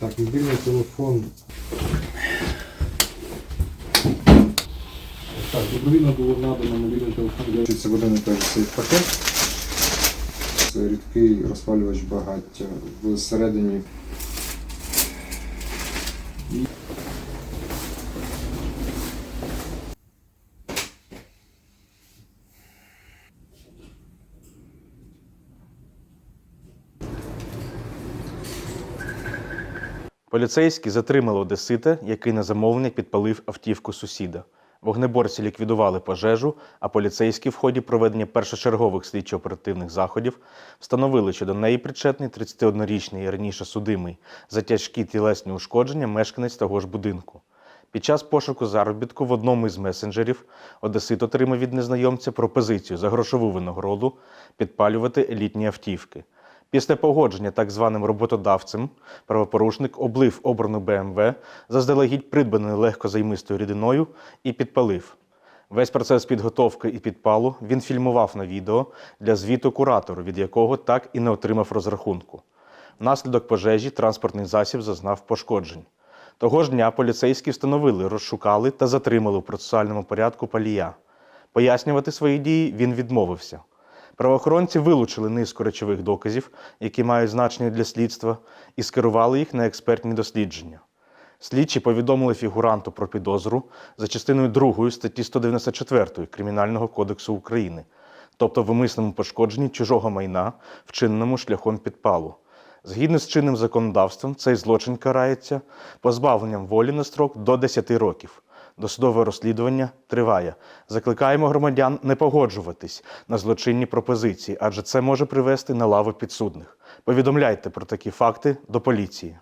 Мобільний телефон. Так, добровільно було надано мобільний телефон це один і той цей пакет. Це рідкий розпалювач багаття. Всередині Поліцейські затримали одесита, який на замовлення підпалив автівку сусіда. Вогнеборці ліквідували пожежу, а поліцейські в ході проведення першочергових слідчо-оперативних заходів встановили, що до неї причетний 31-річний і раніше судимий за тяжкі тілесні ушкодження мешканець того ж будинку. Під час пошуку заробітку в одному із месенджерів Одесит отримав від незнайомця пропозицію за грошову винагороду підпалювати елітні автівки. Після погодження так званим роботодавцем правопорушник облив обрану БМВ заздалегідь придбаною легкозаймистою рідиною і підпалив. Весь процес підготовки і підпалу він фільмував на відео для звіту куратору, від якого так і не отримав розрахунку. Внаслідок пожежі транспортний засіб зазнав пошкоджень. Того ж дня поліцейські встановили, розшукали та затримали у процесуальному порядку палія. Пояснювати свої дії він відмовився. Правоохоронці вилучили низку речових доказів, які мають значення для слідства, і скерували їх на експертні дослідження. Слідчі повідомили фігуранту про підозру за частиною 2 статті 194 Кримінального кодексу України, тобто в умисному пошкодженні чужого майна, вчиненому шляхом підпалу. Згідно з чинним законодавством, цей злочин карається позбавленням волі на строк до 10 років. Досудове розслідування триває. Закликаємо громадян не погоджуватись на злочинні пропозиції, адже це може привести на лаву підсудних. Повідомляйте про такі факти до поліції.